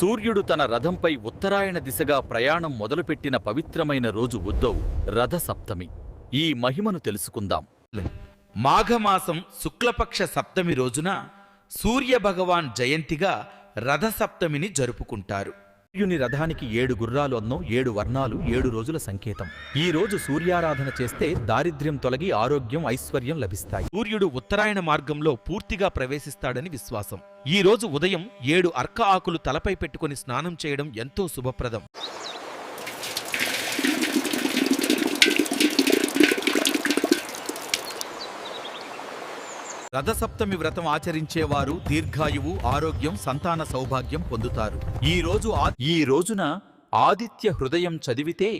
సూర్యుడు తన రథంపై ఉత్తరాయణ దిశగా ప్రయాణం మొదలుపెట్టిన పవిత్రమైన రోజు ఉద్దవ్ రథ సప్తమి ఈ మహిమను తెలుసుకుందాం. మాఘమాసం శుక్లపక్ష సప్తమి రోజున సూర్య భగవాన్ జయంతిగా రథసప్తమిని జరుపుకుంటారు. సూర్యుని రథానికి ఏడు గుర్రాలు అన్నో ఏడు వర్ణాలు ఏడు రోజుల సంకేతం. ఈ రోజు సూర్యారాధన చేస్తే దారిద్ర్యం తొలగి ఆరోగ్యం ఐశ్వర్యం లభిస్తాయి. సూర్యుడు ఉత్తరాయణ మార్గంలో పూర్తిగా ప్రవేశిస్తాడని విశ్వాసం. ఈ రోజు ఉదయం ఏడు అర్క ఆకులు తలపై పెట్టుకుని స్నానం చేయడం ఎంతో శుభప్రదం. రథసప్తమి వ్రతం ఆచరించేవారు దీర్ఘాయువు ఆరోగ్యం సంతాన సౌభాగ్యం పొందుతారు. ఈ రోజు ఈ రోజున ఆదిత్య హృదయం చదివితే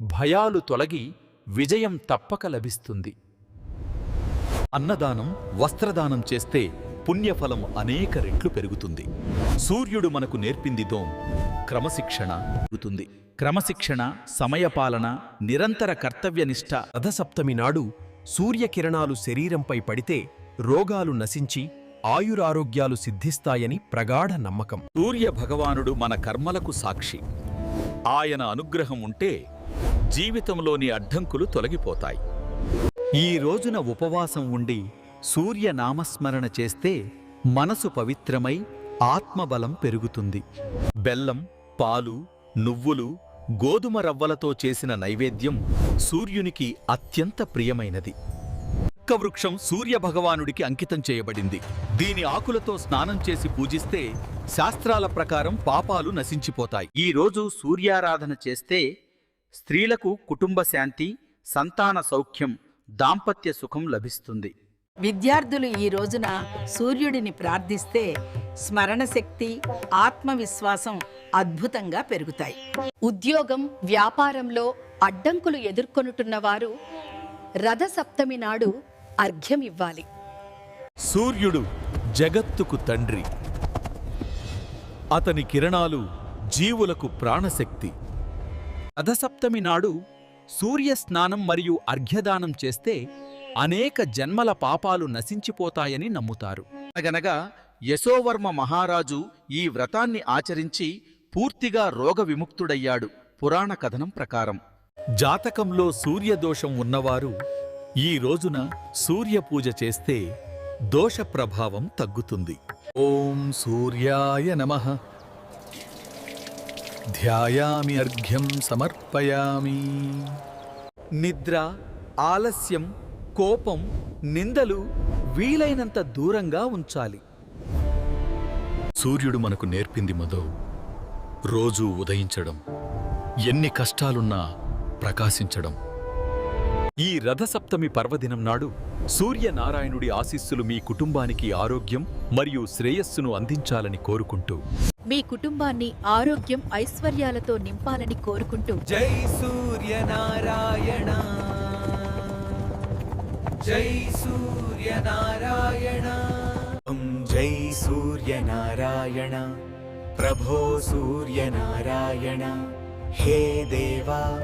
భయాలు తొలగి విజయం తప్పక లభిస్తుంది. అన్నదానం వస్త్రదానం చేస్తే పుణ్యఫలం అనేక రెట్లు పెరుగుతుంది. సూర్యుడు మనకు నేర్పింది దోం క్రమశిక్షణ పెరుగుతుంది. క్రమశిక్షణ సమయపాలన నిరంతర కర్తవ్యనిష్ట రథసప్తమి నాడు సూర్యకిరణాలు శరీరంపై పడితే రోగాలు నశించి ఆయురారోగ్యాలు సిద్ధిస్తాయని ప్రగాఢ నమ్మకం. సూర్య భగవానుడు మన కర్మలకు సాక్షి. ఆయన అనుగ్రహం ఉంటే జీవితంలోని అడ్డంకులు తొలగిపోతాయి. ఈ రోజున ఉపవాసం ఉండి సూర్య నామస్మరణ చేస్తే మనసు పవిత్రమై ఆత్మబలం పెరుగుతుంది. బెల్లం పాలు నువ్వులు గోధుమ రవ్వలతో చేసిన నైవేద్యం సూర్యునికి అత్యంత ప్రియమైనది. ఒక్క వృక్షం సూర్య భగవానుడికి అంకితం చేయబడింది. దీని ఆకులతో స్నానం చేసి పూజిస్తే శాస్త్రాల ప్రకారం పాపాలు నశించిపోతాయి. ఈ రోజు సూర్యారాధన చేస్తే స్త్రీలకు కుటుంబ శాంతి సంతాన సౌఖ్యం దాంపత్య సుఖం లభిస్తుంది. విద్యార్థులు ఈ రోజున సూర్యుడిని ప్రార్థిస్తే స్మరణ శక్తి ఆత్మవిశ్వాసం అద్భుతంగా పెరుగుతాయి. ఉద్యోగం వ్యాపారంలో అడ్డంకులు ఎదుర్కొనుటున్న వారు రథసప్తమి నాడు అర్ఘ్యం ఇవ్వాలి. సూర్యుడు జగత్తుకు తండ్రి. అతని కిరణాలు జీవులకు ప్రాణశక్తి. రథసప్తమి నాడు సూర్య స్నానం మరియు అర్ఘ్యదానం చేస్తే అనేక జన్మల పాపాలు నశించిపోతాయని నమ్ముతారు. అనగనగా యశోవర్మ మహారాజు ఈ వ్రతాన్ని ఆచరించి పూర్తిగా రోగ విముక్తుడయ్యాడు పురాణ కథనం ప్రకారం. జాతకంలో సూర్యదోషం ఉన్నవారు ఈ రోజున సూర్య పూజ చేస్తే దోష ప్రభావం తగ్గుతుంది. ఓం సూర్యాయ నమః. ధ్యాయామి అర్ఘ్యం సమర్పయామి. నిద్ర ఆలస్యం కోపం నిందలు వీలైనంత దూరంగా ఉంచాలి. సూర్యుడు మనకు నేర్పింది మదో రోజూ ఉదయించడం ఎన్ని కష్టాలున్నా ప్రకాశించడం. ఈ రథసప్తమి పర్వదినం నాడు సూర్యనారాయణుడి ఆశీస్సులు మీ కుటుంబానికి ఆరోగ్యం మరియు శ్రేయస్సును అందించాలని కోరుకుంటూ. మీ కుటుంబాన్ని ఆరోగ్యం ఐశ్వర్యాలతో నింపాలని కోరుకుంటూ. జై సూర్యనారాయణ. జై సూర్యనారాయణ. జై సూర్యనారాయణ. ప్రభో సూర్యనారాయణ. హే దేవా.